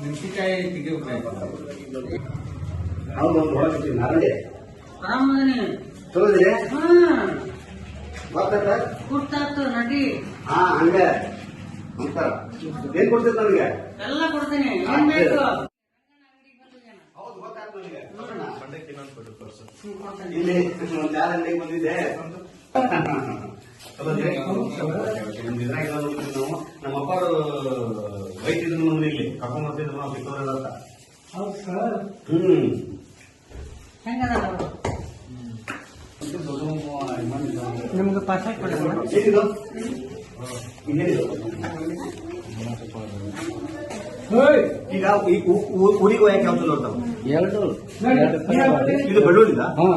ಮೆಣಸಿನಕಾಯಿ ಒಂದು ಒಳಗೆ ನಾರಳಿ ಆರಾಮದನಿ ಚಲೋದಿರಿ ಹಾ. ಬರ್ತಾರ ಕುರ್ತಾತು ನಟಿ. ಹಾ ಹಂಗೆ. ಅಂತಾರ ಏನ್ ನನಗೆ? ಎಲ್ಲ ಕೊಡ್ತೀನಿ. ಏನ್ ಬೇಕು. ಇಲ್ಲಿ ಒಂದು ಯಾರ ಅಂಗಡಿಗೆ ವೈದ್ಯರು ನಮ್ಮನ್ನ ಇಲ್ಲಿ. ಕರ್ಕೊಂಡ್ ಬರ್ತಿದ್ರು ನಾವು ಬಿಟ್ಟೋರೆಲ್ಲ ಅಂತ. ಹೌದು ಸರ್. ಹ್ಮ್. ಹೆಂಗದ ನಿಮ್ಗೆ ಪಾಸ್ಪೋರ್ಟ್ ಕೊಡೋಣ ಏನಿದು? ಈಗ ಈ ಊರಿಗೆ ಹೋಯಕ್ಕೆ ಯಾವ್ದು ನೋಡ್ತಾವ ಎರಡು. ಇದು ಬೆಳ್ಳೂರಿಂದ? ಹ್ಮ್.